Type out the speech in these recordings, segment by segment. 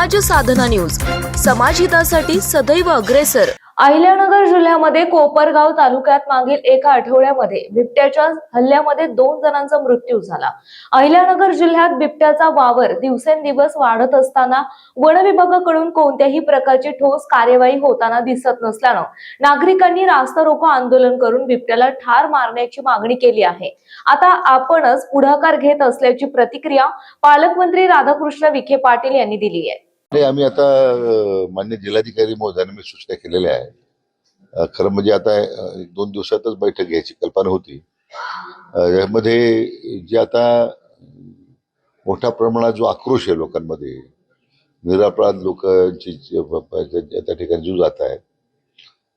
साधना news. समाजहितासाठी सदैव अग्रेसर. अहिल्यानगर जिल्ह्यामध्ये कोपरगाव तालुक्यात मागील एका आठवड्यामध्ये बिबट्याच्या हल्ल्यामध्ये दोन जणांचा मृत्यू झाला. अहिल्यानगर जिल्ह्यात बिबट्याचा वावर दिवसेंदिवस वाढत असताना वन विभागाकडून कोणत्याही प्रकारची ठोस कार्यवाही होताना दिसत नसल्यानं नागरिकांनी रास्ता रोको आंदोलन करून बिबट्याला ठार मारण्याची मागणी केली आहे. आता आपणच पुढाकार घेत असल्याची प्रतिक्रिया पालकमंत्री राधाकृष्ण विखे पाटील यांनी दिली आहे. नाही आम्ही आता मान्य जिल्हाधिकारी महोदयांना मी सूचना केलेल्या आहे. खरं म्हणजे आता एक दोन दिवसातच बैठक घ्यायची कल्पना होती. यामध्ये जे आता मोठ्या प्रमाणात जो आक्रोश आहे लोकांमध्ये निरापराध लोकांची त्या ठिकाणी जीव जात आहे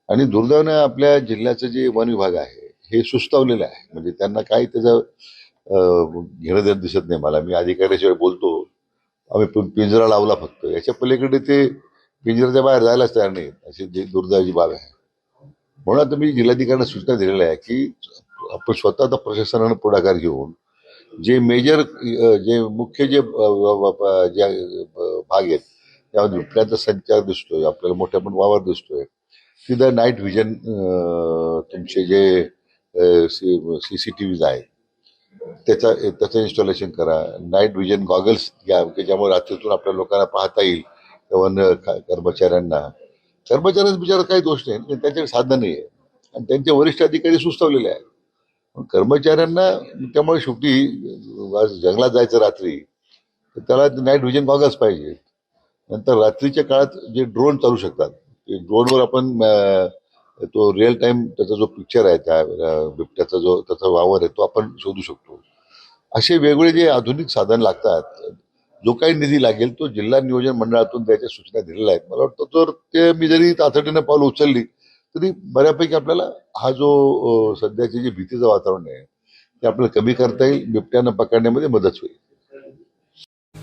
आणि दुर्दैवानं आपल्या जिल्ह्याचं जे वन विभाग आहे हे सुस्तावलेलं आहे. म्हणजे त्यांना काही त्याचं घेणं देणं दिसत नाही मला. मी अधिकाऱ्याशिवाय बोलतो. आम्ही पिंजरा लावला फक्त. याच्या पलीकडे ते पिंजऱ्याच्या बाहेर जायलाच तयार नाही. अशी जी दुर्दैवाची बाब आहे. म्हणून आता मी जिल्हाधिकाऱ्यांना सूचना दिलेल्या आहे की आपण स्वतः प्रशासनानं पुढाकार घेऊन जे मेजर जे मुख्य जे भाग आहेत त्यामध्ये बिबट्याचा संचार दिसतोय. आपल्याला मोठ्या पण वावर दिसतोय. तिथं नाईट व्हिजन तुमचे जे सी सी टी व्हीज आहेत त्याचा त्याचं इन्स्टॉलेशन करा. नाईट विजन गॉगल्स घ्या की ज्यामुळे रात्रीतून आपल्या लोकांना पाहता येईल त्या कर्मचाऱ्यांना. कर्मचाऱ्यांचा बिचारा काही दोष नाही पण त्यांच्याकडे साधन नाही आहे आणि त्यांचे वरिष्ठ अधिकारी सुस्तावलेले आहेत. कर्मचाऱ्यांना त्यामुळे शेवटी जंगलात जायचं रात्री तर त्याला नाईट विजन गॉगल्स पाहिजे नंतर रात्रीच्या काळात जे ड्रोन चालू शकतात ते ड्रोनवर आपण तो रिअल टाइम त्याचा जो पिक्चर आहे त्या बिबट्याचा जो त्याचा वावर आहे तो आपण शोधू शकतो. असे वेगवेगळे जे आधुनिक साधन लागतात जो काही निधी लागेल तो जिल्हा नियोजन मंडळातून त्याच्या सूचना दिलेल्या आहेत. मला वाटतं तर ते मी जरी तातडीनं पावलं उचलली तरी बऱ्यापैकी आपल्याला हा जो अं, सध्याचे जे भीतीचं वातावरण आहे ते आपल्याला कमी करता येईल बिबट्यानं पकडण्यामध्ये मदत होईल.